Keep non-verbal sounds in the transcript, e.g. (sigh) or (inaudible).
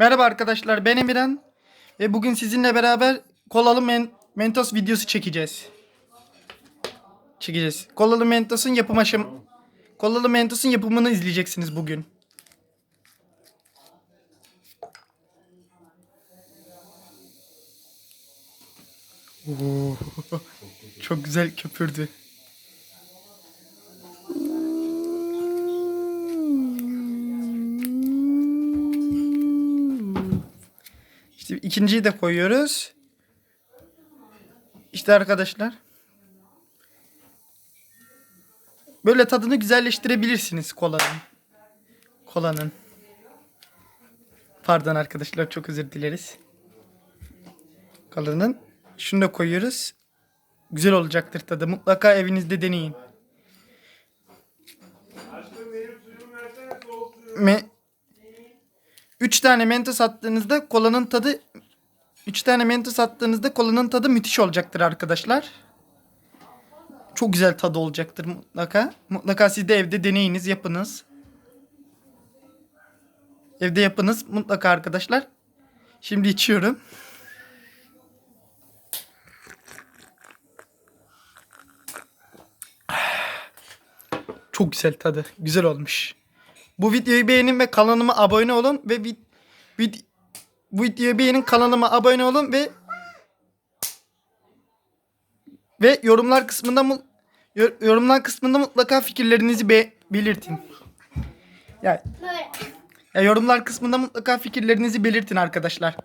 Merhaba arkadaşlar ben Emirhan ve bugün sizinle beraber kolalı men- mentos videosu çekeceğiz. Çekeceğiz. Kolalı mentos'un yapım aşam Kolalı mentos'un yapımını izleyeceksiniz bugün. Oo, (laughs) Çok güzel köpürdü. İşte ikinciyi de koyuyoruz. İşte arkadaşlar. Böyle tadını güzelleştirebilirsiniz kolanın. Kolanın. Pardon arkadaşlar çok özür dileriz. Kolanın. Şunu da koyuyoruz. Güzel olacaktır tadı. Mutlaka evinizde deneyin. 3 tane mentos attığınızda kolanın tadı 3 tane mentos attığınızda kolanın tadı müthiş olacaktır arkadaşlar. Çok güzel tadı olacaktır mutlaka. Mutlaka siz de evde deneyiniz, yapınız. Evde yapınız mutlaka arkadaşlar. Şimdi içiyorum. Çok güzel tadı. Güzel olmuş. Bu videoyu beğenin ve kanalıma abone olun ve vid, vid, bu videoyu beğenin kanalıma abone olun ve ve yorumlar kısmında yorumlar kısmında mutlaka fikirlerinizi be, belirtin. Ya, Böyle. ya yorumlar kısmında mutlaka fikirlerinizi belirtin arkadaşlar.